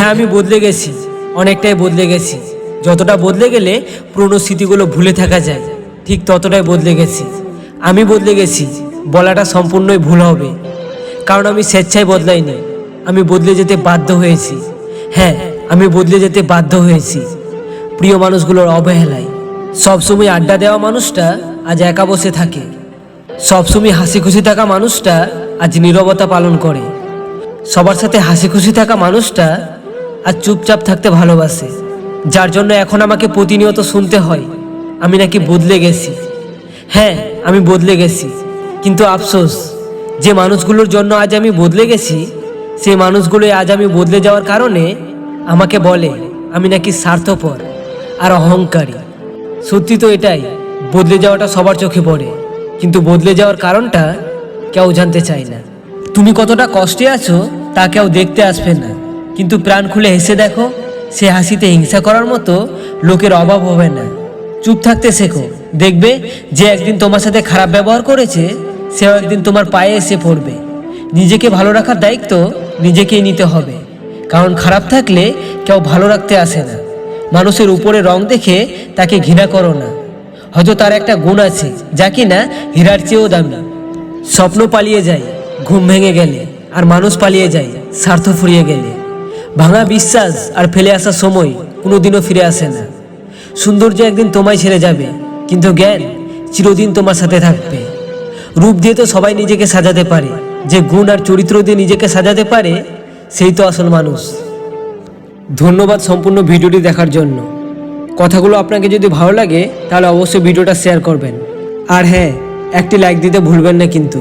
হ্যাঁ আমি বদলে গেছি। অনেকটাই বদলে গেছি। যতটা বদলে গেলে পুরনো স্মৃতিগুলো ভুলে থাকা যায়। ঠিক ততটাই বদলে গেছি। আমি বদলে গেছি। বলাটা সম্পূর্ণই ভুল হবে। কারণ আমি স্বেচ্ছায় বদলাইনি। আমি বদলে যেতে বাধ্য হয়েছি। হ্যাঁ আমি বদলে যেতে বাধ্য হয়েছি। প্রিয় মানুষগুলোর অবহেলায়। সবসময় আড্ডা দেওয়া মানুষটা আজ একা বসে থাকে। সবসময় হাসি খুশি থাকা মানুষটা আজ নীরবতা পালন করে। সবার সাথে হাসি খুশি থাকা মানুষটা আজ চুপচাপ থাকতে ভালোবাসে, যার জন্য এখন আমাকে প্রতিনিয়ত শুনতে হয়, আমি নাকি বদলে গেছি। হ্যাঁ আমি বদলে গেছি, কিন্তু আফসোস, যে মানুষগুলোর জন্য আজ আমি বদলে গেছি, সেই মানুষগুলোই আজ আমি বদলে যাওয়ার কারণে আমাকে বলে, আমি নাকি স্বার্থপর আর অহংকারী। সত্যি তো এটাই, বদলে যাওয়াটা সবার চোখে পড়ে, কিন্তু বদলে যাওয়ার কারণটা কেউ জানতে চায় না। তুমি কতটা কষ্টে আছো, তা কেউ দেখতে আসবে না। কিন্তু প্রাণ খুলে হেসে দেখো, সে হাসিতে হিংসা করার মতো লোকের অভাব হবে না। চুপ থাকতে শেখো, দেখবে যে একদিন তোমার সাথে খারাপ ব্যবহার করেছে, সেও একদিন তোমার পায়ে এসে পড়বে। নিজেকে ভালো রাখার দায়িত্ব নিজেকেই নিতে হবে, কারণ খারাপ থাকলে কেউ ভালো রাখতে আসে না। মানুষের উপরে রং দেখে তাকে ঘৃণা করো না। হয়তো তার একটা গুণ আছে, যা কিনা হীরার চেয়েও দামি। স্বপ্ন পালিয়ে যায়, ঘুম ভেঙে গেলে, আর মানুষ পালিয়ে যায়, স্বার্থ ফুরিয়ে গেলে। ভাঙা বিশ্বাস আর ফেলে আসা সময় কোনোদিনও ফিরে আসে না। সৌন্দর্য একদিন তোমায় ছেড়ে যাবে, কিন্তু জ্ঞান চিরদিন তোমার সাথে থাকবে। রূপ দিয়ে তো সবাই নিজেকে সাজাতে পারে, যে গুণ আর চরিত্র দিয়ে নিজেকে সাজাতে পারে, সেই তো আসল মানুষ। ধন্যবাদ সম্পূর্ণ ভিডিওটি দেখার জন্য। কথাগুলো আপনাকে যদি ভালো লাগে, তাহলে অবশ্যই ভিডিওটা শেয়ার করবেন। আর হ্যাঁ একটি লাইক দিতে ভুলবেন না কিন্তু।